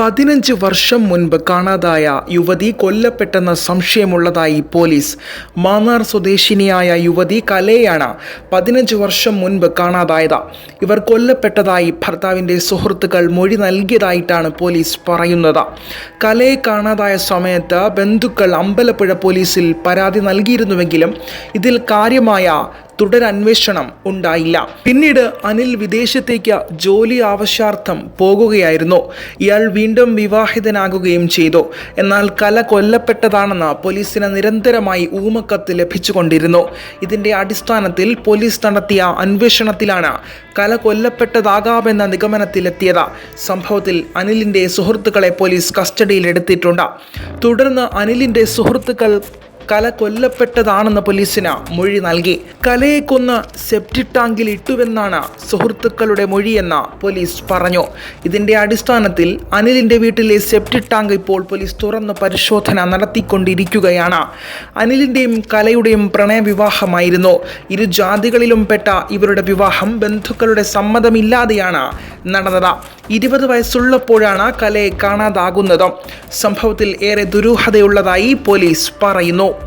പതിനഞ്ച് വർഷം മുൻപ് കാണാതായ യുവതി കൊല്ലപ്പെട്ടെന്ന സംശയമുള്ളതായി പോലീസ്. മാന്നാർ സ്വദേശിനിയായ യുവതി കലയാണ് പതിനഞ്ച് വർഷം മുൻപ് കാണാതായത്. ഇവർ കൊല്ലപ്പെട്ടതായി ഭർത്താവിന്റെ സുഹൃത്തുക്കൾ മൊഴി നൽകിയതായിട്ടാണ് പോലീസ് പറയുന്നത്. കലയെ കാണാതായ സമയത്ത് ബന്ധുക്കൾ അമ്പലപ്പുഴ പോലീസിൽ പരാതി നൽകിയിരുന്നുവെങ്കിലും ഇതിൽ കാര്യമായ തുടരന്വേഷണം ഉണ്ടായില്ല. പിന്നീട് അനിൽ വിദേശത്തേക്ക് ജോലി ആവശ്യാർത്ഥം പോകുകയായിരുന്നു. ഇയാൾ വീണ്ടും വിവാഹിതനാകുകയും ചെയ്തു. എന്നാൽ കല കൊല്ലപ്പെട്ടതാണെന്ന് പോലീസിന് നിരന്തരമായി ഊമക്കത്ത് ലഭിച്ചുകൊണ്ടിരുന്നു. ഇതിന്റെ അടിസ്ഥാനത്തിൽ പോലീസ് നടത്തിയ അന്വേഷണത്തിലാണ് കല കൊല്ലപ്പെട്ടതാകാമെന്ന നിഗമനത്തിലെത്തിയത്. സംഭവത്തിൽ അനിലിന്റെ സുഹൃത്തുക്കളെ പോലീസ് കസ്റ്റഡിയിലെടുത്തിട്ടുണ്ട്. തുടർന്ന് അനിലിന്റെ സുഹൃത്തുക്കൾ കല കൊല്ലപ്പെട്ടതാണെന്ന് പോലീസിന് മൊഴി നൽകി. കലയെ കൊന്ന് സെപ്റ്റിക് ടാങ്കിൽ ഇട്ടുവെന്നാണ് സുഹൃത്തുക്കളുടെ മൊഴിയെന്ന് പോലീസ് പറഞ്ഞു. ഇതിന്റെ അടിസ്ഥാനത്തിൽ അനിലിന്റെ വീട്ടിലെ സെപ്റ്റിക് ടാങ്ക് ഇപ്പോൾ പോലീസ് തുറന്ന് പരിശോധന നടത്തിക്കൊണ്ടിരിക്കുകയാണ്. അനിലിന്റെയും കലയുടെയും പ്രണയവിവാഹമായിരുന്നു. ഇരു ജാതികളിലും പെട്ട ഇവരുടെ വിവാഹം ബന്ധുക്കളുടെ സമ്മതമില്ലാതെയാണ് നടന്നത്. ഇരുപത് വയസ്സുള്ളപ്പോഴാണ് കലയെ കാണാതാകുന്നത്. സംഭവത്തിൽ ഏറെ ദുരൂഹതയുള്ളതായി പോലീസ് പറയുന്നു.